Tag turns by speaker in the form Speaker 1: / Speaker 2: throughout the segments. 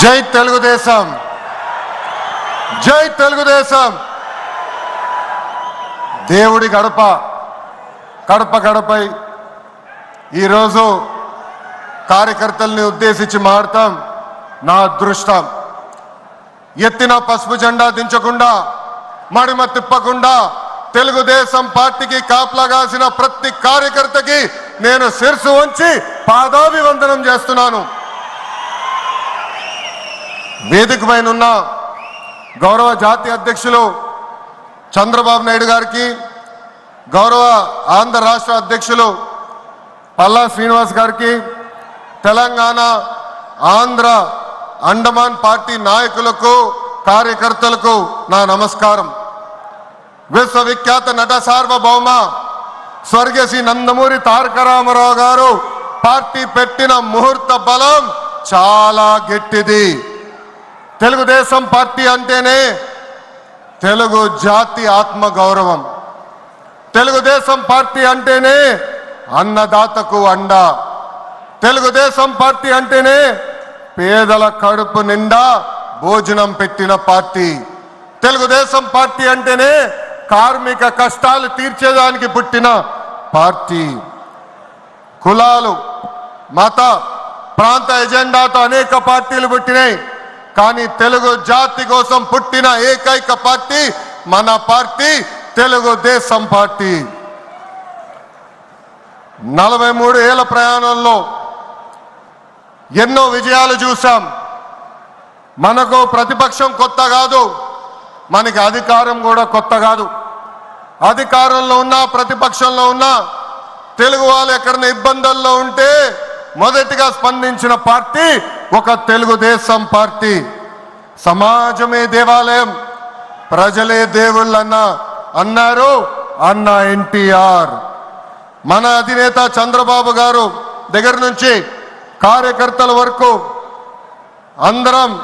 Speaker 1: జై తెలుగుదేశం. జై తెలుగుదేశం. దేవుడి గడప కడప గడపై ఈరోజు కార్యకర్తల్ని ఉద్దేశించి మాడతాం నా అదృష్టం. ఎత్తిన పసుపు జెండా దించకుండా మడిమ తిప్పకుండా తెలుగుదేశం పార్టీకి కాపలాగాసిన ప్రతి కార్యకర్తకి నేను శిరసు ఉంచి పాదాభివందనం చేస్తున్నాను. వేదిక పైన ఉన్న గౌరవ జాతీయ అధ్యక్షులు చంద్రబాబు నాయుడు గారికి గౌరవ ఆంధ్ర రాష్ట్ర అధ్యక్షులు పల్లా శ్రీనివాస్ గారికి తెలంగాణ ఆంధ్ర అండమాన్ పార్టీ నాయకులకు కార్యకర్తలకు నా నమస్కారం. విశ్వవిఖ్యాత నట సార్వభౌమ స్వర్గశ్రీ నందమూరి తారక రామారావు గారు పార్టీ పెట్టిన ముహూర్త బలం చాలా గట్టిది. తెలుగుదేశం పార్టీ అంటేనే తెలుగు జాతి ఆత్మ గౌరవం. తెలుగుదేశం పార్టీ అంటేనే అన్నదాతకు అండ. తెలుగుదేశం పార్టీ అంటేనే పేదల కడుపు నిండా భోజనం పెట్టిన పార్టీ. తెలుగుదేశం పార్టీ అంటేనే కార్మిక కష్టాలు తీర్చేదానికి పుట్టిన పార్టీ. కులాలు మత ప్రాంత ఎజెండాతో అనేక పార్టీలు పుట్టినాయి. కానీ తెలుగు జాతి కోసం పుట్టిన ఏకైక పార్టీ మన పార్టీ తెలుగుదేశం పార్టీ. నలభై మూడు ఏళ్ళ ప్రయాణంలో ఎన్నో విజయాలు చూసాం మనకు ప్రతిపక్షం కొత్త కాదు మనకి అధికారం కూడా కొత్త కాదు. అధికారంలో ఉన్నా ప్రతిపక్షంలో ఉన్నా తెలుగు వాళ్ళు ఎక్కడైనా ఇబ్బందుల్లో ఉంటే మొదటిగా స్పందించిన పార్టీ ఒక తెలుగుదేశం పార్టీ సమాజమే దేవాలయం. ప్రజలే దేవుళ్ళన్న అన్నారు అన్న ఎన్టీఆర్. మన అధినేత చంద్రబాబు గారు దగ్గర నుంచి కార్యకర్తల వరకు అందరం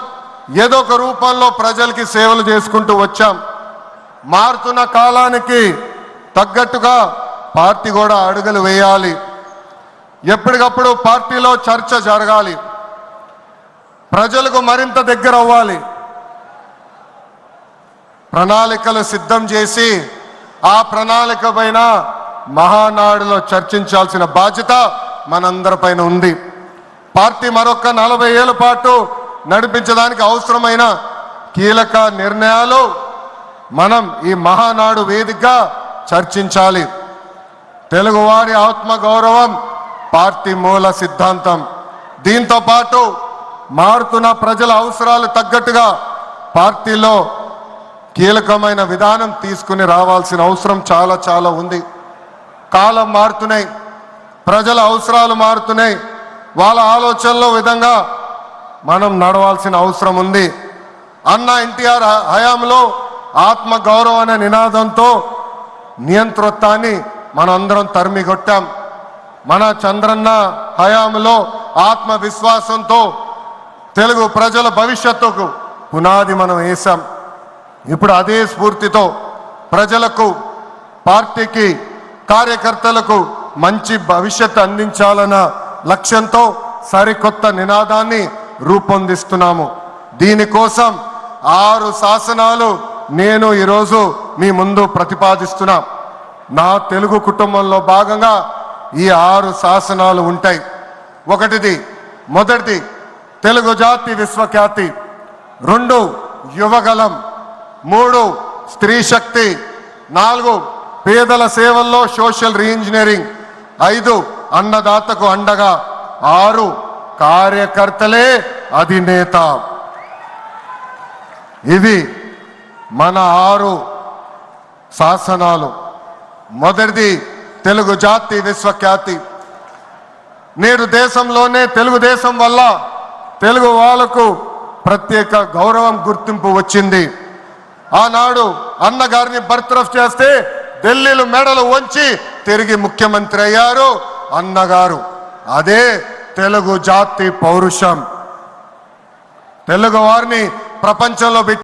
Speaker 1: ఏదో ఒక రూపంలో ప్రజలకి సేవలు చేసుకుంటూ వచ్చాం. మారుతున్న కాలానికి తగ్గట్టుగా పార్టీ కూడా అడుగులు వేయాలి. ఎప్పటికప్పుడు పార్టీలో చర్చ జరగాలి. ప్రజలకు మరింత దగ్గర అవ్వాలి. ప్రణాళికలు సిద్ధం చేసి ఆ ప్రణాళిక పైన మహానాడులో చర్చించాల్సిన బాధ్యత మనందరిపైన ఉంది. పార్టీ మరొక నలభై ఏళ్ళ పాటు నడిపించడానికి అవసరమైన కీలక నిర్ణయాలు మనం ఈ మహానాడు వేదికగా చర్చించాలి. తెలుగువారి ఆత్మగౌరవం పార్టీ మూల సిద్ధాంతం. దీంతో పాటు మారుతున్న ప్రజల అవసరాలు తగ్గట్టుగా పార్టీలో కీలకమైన విధానం తీసుకుని రావాల్సిన అవసరం చాలా చాలా ఉంది. కాలం మారుతున్నాయి. ప్రజల అవసరాలు మారుతున్నాయి. వాళ్ళ ఆలోచనలో విధంగా మనం నడవాల్సిన అవసరం ఉంది. అన్న ఎన్టీఆర్ హయాంలో ఆత్మ గౌరవం అనే నినాదంతో నియంతృత్వాన్ని మనందరం తరిమి కొట్టాం మన చంద్రన్న హయాంలో ఆత్మవిశ్వాసంతో తెలుగు ప్రజల భవిష్యత్తుకు పునాది మనం వేశాం. ఇప్పుడు అదే స్ఫూర్తితో ప్రజలకు పార్టీకి కార్యకర్తలకు మంచి భవిష్యత్తు అందించాలన్న లక్ష్యంతో సరికొత్త నినాదాన్ని రూపొందిస్తున్నాము. దీనికోసం ఆరు శాసనాలు నేను ఈరోజు మీ ముందు ప్రతిపాదిస్తున్నా. నా తెలుగు కుటుంబంలో భాగంగా ఈ ఆరు శాసనాలు ఉంటాయి. ఒకటిది మొదటిది తెలుగు జాతి విశ్వఖ్యాతి రెండు యువగలం మూడు స్త్రీ శక్తి నాలుగు పేదల సేవల్లో సోషల్ రీఇంజనీరింగ్ ఐదు అన్నదాతకు అండగా ఆరు కార్యకర్తలే అధినేత. ఇవి మన ఆరు శాసనాలు. మొదటిది తెలుగు జాతి విశ్వఖ్యాతి. నేడు దేశంలోనే తెలుగుదేశం వల్ల తెలుగు వాళ్ళకు ప్రత్యేక గౌరవం గుర్తింపు వచ్చింది. ఆనాడు అన్నగారిని బర్త్రఫ్ చేస్తే ఢిల్లీలో మెడలు వంచి తిరిగి ముఖ్యమంత్రి అయ్యారు అన్నగారు. అదే తెలుగు జాతి పౌరుషం. తెలుగు వారిని ప్రపంచంలో